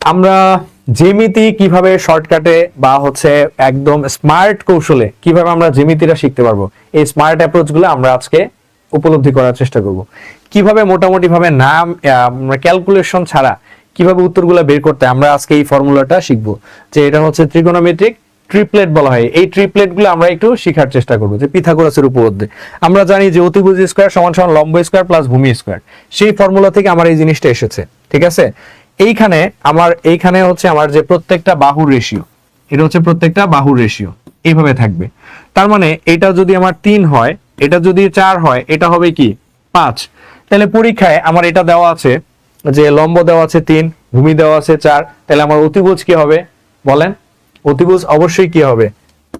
আমরা জ্যামিতি কীভাবে শর্টকাটে বা হচ্ছে একদম স্মার্ট কৌশলে কীভাবে আমরা জ্যামিতিটা শিখতে পারব, এই স্মার্ট অ্যাপ্রোচগুলো আমরা আজকে উপলব্ধি করার চেষ্টা করব। কীভাবে মোটামুটি ভাবে নাম ক্যালকুলেশন ছাড়া কীভাবে উত্তরগুলো বের করতে আমরা আজকে এই ফর্মুলাটা শিখব। যে এটা হচ্ছে ত্রিকোণমিতিক ট্রিপলেট বলা হয়। এই ট্রিপলেটগুলো আমরা একটু শেখার চেষ্টা করব, যে পিথাগোরাসের উপপাদ্যে। আমরা জানি যে অতিভুজ স্কোয়ার সমান সমান লম্ব স্কোয়ার প্লাস ভূমি স্কোয়ার সেই ফর্মুলা থেকে আমার এই জিনিসটা এসেছে, ঠিক আছে? এইখানে আমার, এইখানে হচ্ছে আমার যে প্রত্যেকটা বাহুর রেশিও এটা হচ্ছে প্রত্যেকটা বাহুর রেশিও এইভাবে থাকবে। তার মানে এটা যদি আমার তিন হয়, এটা যদি চার হয়, এটা হবে কি? পাঁচ। তাহলে পরীক্ষায় আমার এটা দেওয়া আছে যে লম্ব দেওয়া আছে তিন, ভূমি দেওয়া আছে চার, তাহলে আমার অতিভুজ কি হবে? বলেন, অতিভুজ অবশ্যই কি হবে?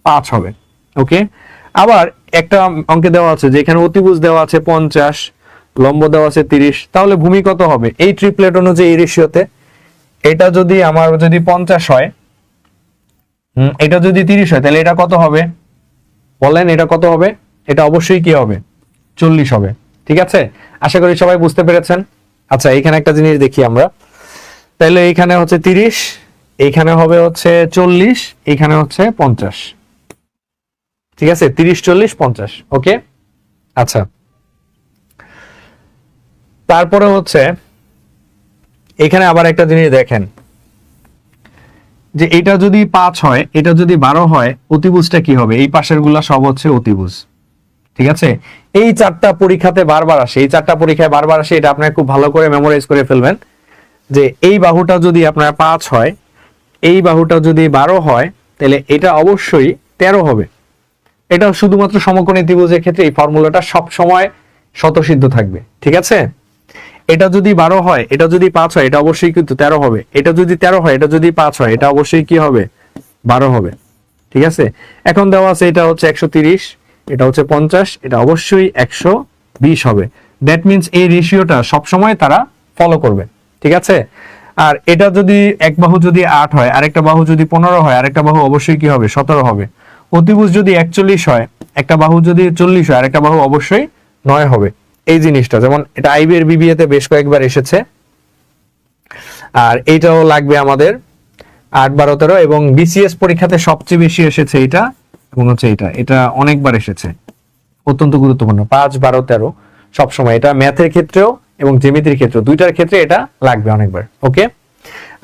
পাঁচ হবে, ওকে? আবার একটা অঙ্কে দেওয়া আছে যে এখানে অতিভুজ দেওয়া আছে পঞ্চাশ লম্ব দেওয়া আছে তিরিশ, তাহলে ভূমি কত হবে? এই ট্রিপলেট অনুযায়ী এই রেশিওতে এটা যদি আমার যদি পঞ্চাশ হয় এটা যদি তিরিশ হয়, তাহলে এটা কত হবে? বলেন এটা কত হবে? এটা অবশ্যই কি হবে? চল্লিশ হবে। ঠিক আছে? আশা করি সবাই বুঝতে পেরেছেন। আচ্ছা এখানে একটা জিনিস দেখি আমরা। তাহলে এইখানে হচ্ছে তিরিশ এইখানে হবে হচ্ছে চল্লিশ এইখানে হচ্ছে পঞ্চাশ। ঠিক আছে? তিরিশ, চল্লিশ, পঞ্চাশ। ওকে? আচ্ছা। তারপরে হচ্ছে, এখানে আবার একটা জিনিস দেখেন, যে এটা যদি পাঁচ হয়, এটা যদি বারো হয়, অতিভুজটা কি হবে? এই পাশেরগুলা সব হচ্ছে অতিভুজ। ঠিক আছে? এই চারটা পরীক্ষাতে বারবার আসে। এই চারটা পরীক্ষায় বারবার আসে, এটা আপনার খুব ভালো করে মেমোরাইজ করে ফেলবেন, যে এই বাহুটা যদি আপনার পাঁচ হয়, এই বাহুটা যদি বারো হয়, তাহলে এটা অবশ্যই তেরো হবে। এটা শুধুমাত্র সমকোণী ত্রিভুজের ক্ষেত্রে এই ফর্মুলাটা সব সময় শতসিদ্ধ থাকবে। ঠিক আছে? এটা যদি বারো হয়, এটা যদি পাঁচ হয়, এটা অবশ্যই কিন্তু তেরো হবে। এটা যদি তেরো হয়, এটা যদি পাঁচ হয়, এটা অবশ্যই কি হবে? বারো হবে। ঠিক আছে? এখন দেওয়া আছে এটা হচ্ছে একশো তিরিশ, এটা হচ্ছে পঞ্চাশ, এটা অবশ্যই একশো বিশ হবে। দ্যাট মিনস এই রেশিওটা সবসময় তারা ফলো করবে। ঠিক আছে? আর এটা যদি এক বাহু যদি আট হয়, আরেকটা বাহু যদি পনেরো হয়, আরেকটা বাহু অবশ্যই কি হবে? সতেরো হবে। অতিভুজ যদি একচল্লিশ হয়, একটা বাহু যদি চল্লিশ হয়, আরেকটা বাহু অবশ্যই নয় হবে। এই জিনিসটা, যেমন এটা আইবিএর বিবিএতে বেশ কয়েকবার এসেছে। আর এইটাও লাগবে আমাদের আট বারো তেরো এবং বিসিএস পরীক্ষাতে সবচেয়ে বেশি এসেছে এটা এবং হচ্ছে এটা। এটা অনেকবার এসেছে। অত্যন্ত গুরুত্বপূর্ণ, পাঁচ বারো তেরো। সবসময় এটা ম্যাথের ক্ষেত্রেও এবং জেমিতির ক্ষেত্রেও, দুইটার ক্ষেত্রে এটা লাগবে অনেকবার, ওকে?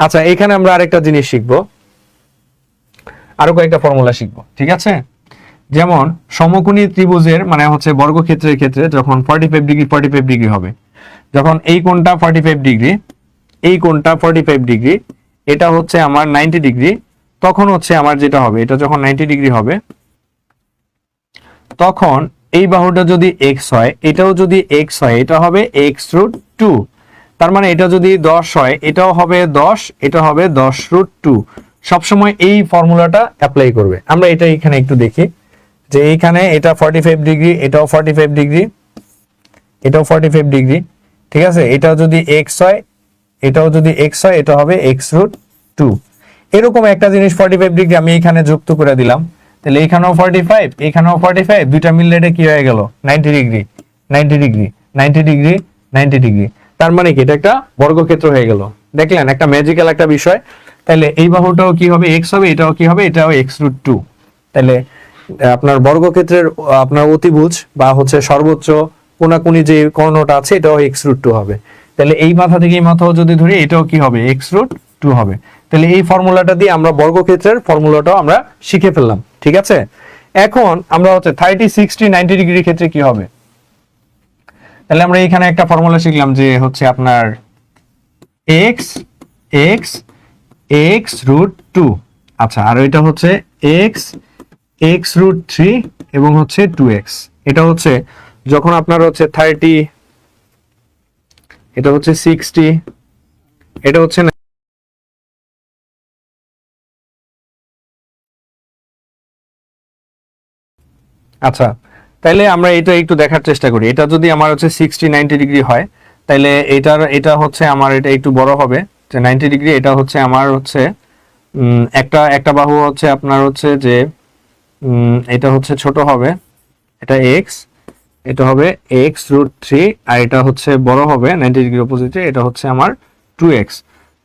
আচ্ছা এখানে আমরা আরেকটা জিনিস শিখব। আরও কয়েকটা ফর্মুলা শিখব, ঠিক আছে? যেমন সমকোণী ত্রিভুজের মানে হচ্ছে বর্গক্ষেত্রের ক্ষেত্রে যখন forty five degree forty five degree হবে। যখন এই কোণটা ফর্টি ফাইভ ডিগ্রি এই কোণটা ফর্টি ফাইভ ডিগ্রি এটা হচ্ছে আমার নাইনটি ডিগ্রি তখন হচ্ছে আমার যেটা হবে, এটা যখন নাইনটি ডিগ্রি হবে, তখন এই বাহুটা যদি এক্স হয়, এটাও যদি এক্স হয়, এটা হবে এক্স রুট টু তার মানে এটা যদি দশ হয়, এটাও হবে দশ, এটা হবে দশ রুট টু সবসময় এই ফর্মুলাটা অ্যাপ্লাই করবে। আমরা এটা এখানে একটু দেখি। যে এইখানে এটা ফর্টি ফাইভ ডিগ্রি এটাও ফর্টি ফাইভ ডিগ্রি এটাও ফর্টি ফাইভ ডিগ্রি ঠিক আছে? এটা যদি এক্স হয়, এটাও যদি এক্স হয়, এটা হবে এক্স রুট টু এরকম একটা জিনিস ফর্টি ফাইভ ডিগ্রি আমি এখানে যুক্ত করে দিলাম। তাহলে এখানেও ফর্টি ফাইভ এখানেও ফর্টি ফাইভ দুইটা মিললে এটা কি হয়ে গেল? Ninety degree ninety degree ninety degree ninety degree তার মানে কি? এটা একটা বর্গক্ষেত্র হয়ে গেল। দেখলেন, একটা ম্যাজিক্যাল একটা বিষয়। তাহলে এই বাহুটাও কি হবে? এক্স হবে, এটাও কি হবে? এটাও এক্স রুট টু তাহলে আপনার বর্গক্ষেত্রের আপনার অতিভুজ বা হচ্ছে সর্বোচ্চ কোনাকুনি যে কর্ণটা আছে, এটাও এক্স রুট টু হবে। তাহলে এই মাথা থেকে এই মাথাও যদি ধরি, এটাও কি হবে? এক্স রুট টু হবে। তাহলে এই ফর্মুলাটা দিয়ে আমরা বর্গক্ষেত্রের ফর্মুলাটাও আমরা শিখে ফেললাম। ঠিক আছে? এখন আমরা হচ্ছে থার্টি সিক্সটি নাইনটি ডিগ্রির ক্ষেত্রে কি হবে? তাহলে আমরা এখানে একটা ফর্মুলা শিখলাম যে হচ্ছে আপনার X X X root two আচ্ছা আর এটা হচ্ছে এক্স এক্স রুট থ্রি এবং হচ্ছে টু এক্স এটা হচ্ছে যখন আপনার হচ্ছে থার্টি এটা হচ্ছে সিক্সটি এটা হচ্ছে আচ্ছা তাইলে আমরা এটা একটু দেখার চেষ্টা করি। এটা যদি আমার হচ্ছে সিক্সটি নাইনটি ডিগ্রি হয়, তাইলে এটার, এটা হচ্ছে আমার, এটা একটু বড় হবে। যে নাইনটি ডিগ্রি এটা হচ্ছে আমার হচ্ছে একটা একটা বাহু হচ্ছে আপনার হচ্ছে যে এটা হচ্ছে ছোট হবে, এটা এক্স এটা হবে এক্স রুট থ্রি আর এটা হচ্ছে বড় হবে নাইনটি ডিগ্রি অপোজিটে এটা হচ্ছে আমার টু এক্স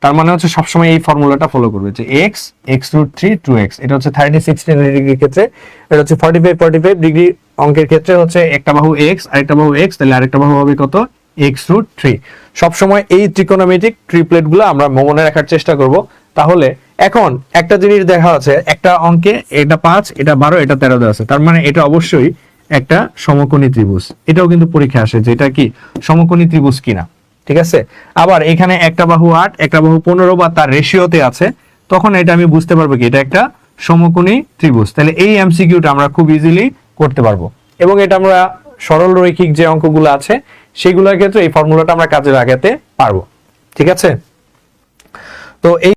তার মানে হচ্ছে সবসময় এই ফর্মুলাটা ফলো করবে যে X X root three two X এটা হচ্ছে থার্টি সিক্সটি ডিগ্রির ক্ষেত্রে, এটা হচ্ছে forty five forty five degree অঙ্কের ক্ষেত্রে হচ্ছে একটা বাহু এক্স আরেকটা বাহু এক্স তাহলে আরেকটা বাহু হবে কত? এক্স রুট থ্রি সবসময় এই ত্রিকোণমিতিক ট্রিপ্লেটগুলো আমরা মনে রাখার চেষ্টা করব। তাহলে এখন একটা জিনিস দেখা আছে, একটা অঙ্কে এটা পাঁচ, এটা বারো, এটা তেরো দেওয়া আছে। তার মানে এটা অবশ্যই একটা সমকোণী ত্রিভুজ। এটাও কিন্তু পরীক্ষা আসে যে এটা কি সমকোণী ত্রিভুজ কিনা। ঠিক আছে? আবার এখানে একটা বাহু আট, একটা বাহু পনেরো বা তার রেশিওতে আছে, তখন এটা আমি বুঝতে পারব কি এটা একটা সমকোণী ত্রিভুজ। তাহলে এই এমসিকিউটা আমরা খুব ইজিলি করতে পারব। এবং এটা আমরা সরল রৈখিক যে অঙ্কগুলো আছে, সেগুলোর ক্ষেত্রে এই ফর্মুলাটা আমরা কাজে লাগাতে পারব। ঠিক আছে? তো এই